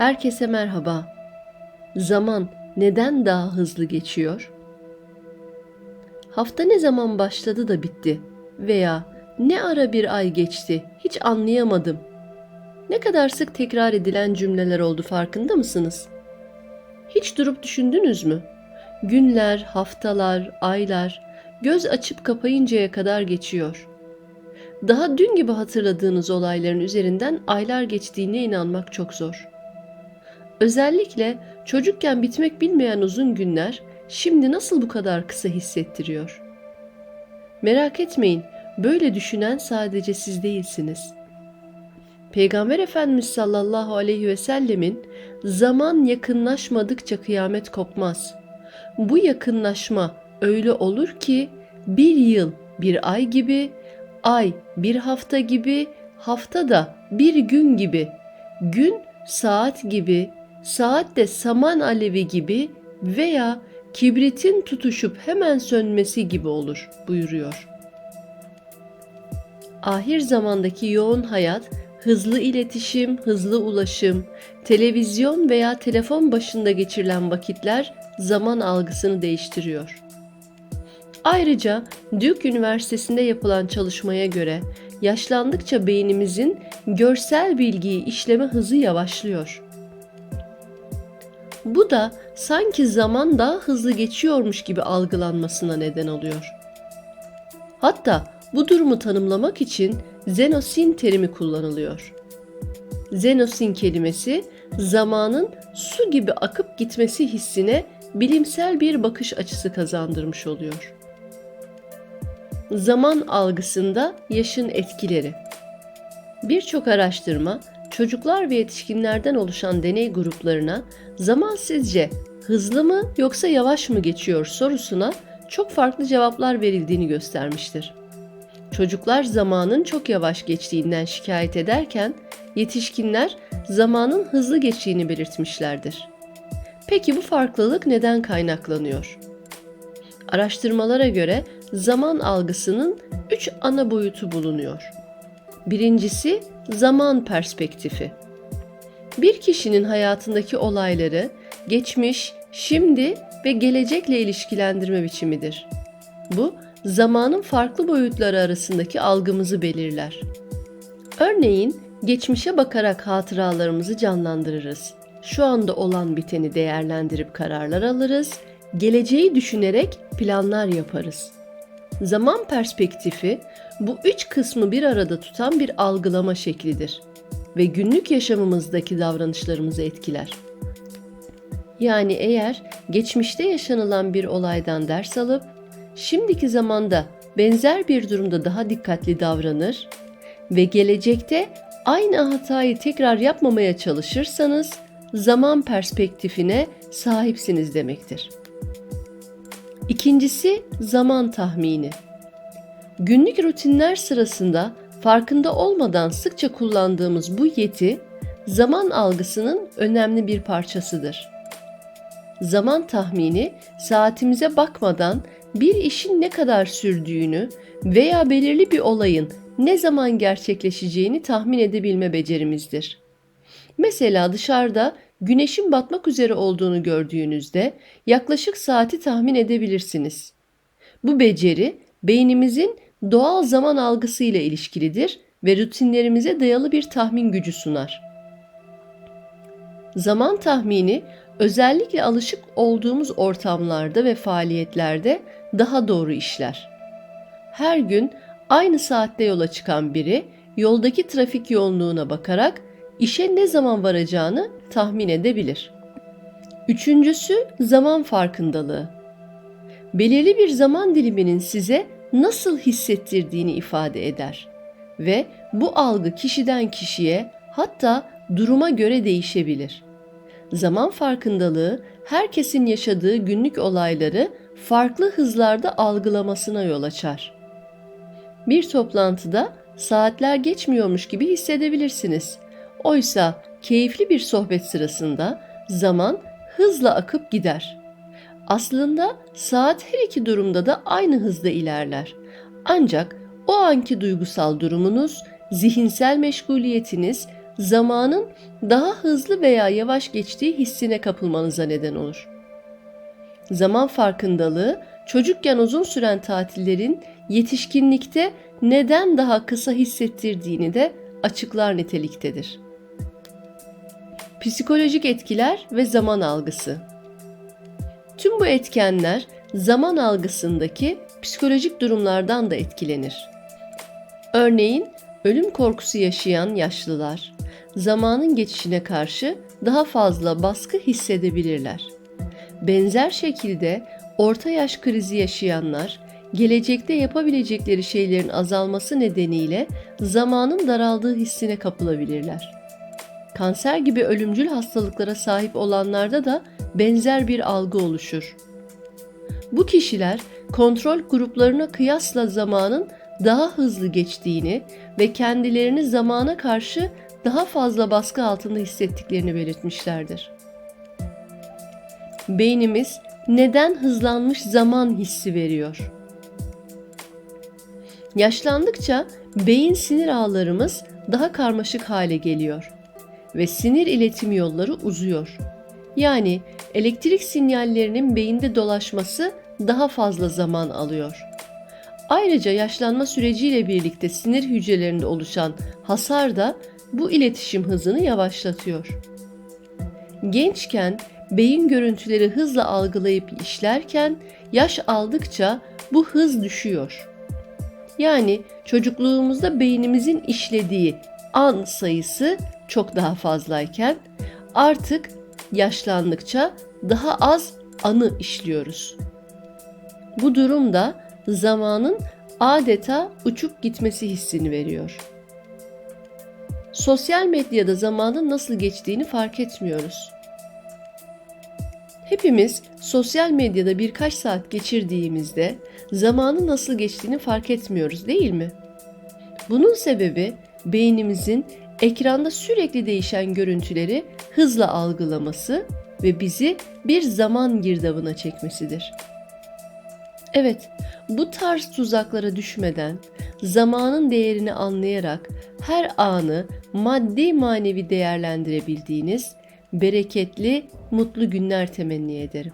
Herkese merhaba. Zaman neden daha hızlı geçiyor? Hafta ne zaman başladı da bitti veya ne ara bir ay geçti hiç anlayamadım. Ne kadar sık tekrar edilen cümleler oldu farkında mısınız? Hiç durup düşündünüz mü? Günler, haftalar, aylar göz açıp kapayıncaya kadar geçiyor. Daha dün gibi hatırladığınız olayların üzerinden aylar geçtiğine inanmak çok zor. Özellikle çocukken bitmek bilmeyen uzun günler şimdi nasıl bu kadar kısa hissettiriyor? Merak etmeyin, böyle düşünen sadece siz değilsiniz. Peygamber Efendimiz sallallahu aleyhi ve sellemin zaman yakınlaşmadıkça kıyamet kopmaz. Bu yakınlaşma öyle olur ki bir yıl bir ay gibi, ay bir hafta gibi, hafta da bir gün gibi, gün saat gibi, saat de saman alevi gibi veya kibritin tutuşup hemen sönmesi gibi olur buyuruyor. Ahir zamandaki yoğun hayat, hızlı iletişim, hızlı ulaşım, televizyon veya telefon başında geçirilen vakitler zaman algısını değiştiriyor. Ayrıca Duke Üniversitesi'nde yapılan çalışmaya göre yaşlandıkça beynimizin görsel bilgiyi işleme hızı yavaşlıyor. Bu da sanki zaman daha hızlı geçiyormuş gibi algılanmasına neden oluyor. Hatta bu durumu tanımlamak için zenosin terimi kullanılıyor. Zenosin kelimesi zamanın su gibi akıp gitmesi hissine bilimsel bir bakış açısı kazandırmış oluyor. Zaman algısında yaşın etkileri. Birçok araştırma çocuklar ve yetişkinlerden oluşan deney gruplarına zaman sizce hızlı mı yoksa yavaş mı geçiyor sorusuna çok farklı cevaplar verildiğini göstermiştir. Çocuklar zamanın çok yavaş geçtiğinden şikayet ederken yetişkinler zamanın hızlı geçtiğini belirtmişlerdir. Peki bu farklılık neden kaynaklanıyor? Araştırmalara göre zaman algısının üç ana boyutu bulunuyor. Birincisi zaman perspektifi. Bir kişinin hayatındaki olayları geçmiş, şimdi ve gelecekle ilişkilendirme biçimidir. Bu zamanın farklı boyutları arasındaki algımızı belirler. Örneğin geçmişe bakarak hatıralarımızı canlandırırız. Şu anda olan biteni değerlendirip kararlar alırız. Geleceği düşünerek planlar yaparız. Zaman perspektifi bu üç kısmı bir arada tutan bir algılama şeklidir ve günlük yaşamımızdaki davranışlarımızı etkiler. Yani eğer geçmişte yaşanılan bir olaydan ders alıp şimdiki zamanda benzer bir durumda daha dikkatli davranır ve gelecekte aynı hatayı tekrar yapmamaya çalışırsanız zaman perspektifine sahipsiniz demektir. İkincisi zaman tahmini. Günlük rutinler sırasında farkında olmadan sıkça kullandığımız bu yeti zaman algısının önemli bir parçasıdır. Zaman tahmini saatimize bakmadan bir işin ne kadar sürdüğünü veya belirli bir olayın ne zaman gerçekleşeceğini tahmin edebilme becerimizdir. Mesela dışarıda güneşin batmak üzere olduğunu gördüğünüzde yaklaşık saati tahmin edebilirsiniz. Bu beceri beynimizin doğal zaman algısı ile ilişkilidir ve rutinlerimize dayalı bir tahmin gücü sunar. Zaman tahmini özellikle alışık olduğumuz ortamlarda ve faaliyetlerde daha doğru işler. Her gün aynı saatte yola çıkan biri yoldaki trafik yoğunluğuna bakarak işe ne zaman varacağını tahmin edebilir. Üçüncüsü zaman farkındalığı. Belirli bir zaman diliminin size nasıl hissettirdiğini ifade eder ve bu algı kişiden kişiye hatta duruma göre değişebilir. Zaman farkındalığı herkesin yaşadığı günlük olayları farklı hızlarda algılamasına yol açar. Bir toplantıda saatler geçmiyormuş gibi hissedebilirsiniz. Oysa keyifli bir sohbet sırasında zaman hızla akıp gider. Aslında saat her iki durumda da aynı hızda ilerler. Ancak o anki duygusal durumunuz, zihinsel meşguliyetiniz zamanın daha hızlı veya yavaş geçtiği hissine kapılmanıza neden olur. Zaman farkındalığı çocukken uzun süren tatillerin yetişkinlikte neden daha kısa hissettirdiğini de açıklar niteliktedir. Psikolojik etkiler ve zaman algısı. Tüm bu etkenler zaman algısındaki psikolojik durumlardan da etkilenir. Örneğin ölüm korkusu yaşayan yaşlılar zamanın geçişine karşı daha fazla baskı hissedebilirler. Benzer şekilde orta yaş krizi yaşayanlar gelecekte yapabilecekleri şeylerin azalması nedeniyle zamanın daraldığı hissine kapılabilirler. Kanser gibi ölümcül hastalıklara sahip olanlarda da benzer bir algı oluşur. Bu kişiler kontrol gruplarına kıyasla zamanın daha hızlı geçtiğini ve kendilerini zamana karşı daha fazla baskı altında hissettiklerini belirtmişlerdir. Beynimiz neden hızlanmış zaman hissi veriyor? Yaşlandıkça beyin sinir ağlarımız daha karmaşık hale geliyor ve sinir iletim yolları uzuyor. Yani elektrik sinyallerinin beyinde dolaşması daha fazla zaman alıyor. Ayrıca yaşlanma süreciyle birlikte sinir hücrelerinde oluşan hasar da bu iletişim hızını yavaşlatıyor. Gençken beyin görüntüleri hızla algılayıp işlerken yaş aldıkça bu hız düşüyor. Yani çocukluğumuzda beynimizin işlediği an sayısı çok daha fazlayken artık yaşlandıkça daha az anı işliyoruz. Bu durum da zamanın adeta uçup gitmesi hissini veriyor. Sosyal medyada zamanın nasıl geçtiğini fark etmiyoruz. Hepimiz sosyal medyada birkaç saat geçirdiğimizde zamanın nasıl geçtiğini fark etmiyoruz değil mi? Bunun sebebi beynimizin ekranda sürekli değişen görüntüleri hızla algılaması ve bizi bir zaman girdabına çekmesidir. Evet, bu tarz tuzaklara düşmeden, zamanın değerini anlayarak her anı maddi manevi değerlendirebildiğiniz bereketli, mutlu günler temenni ederim.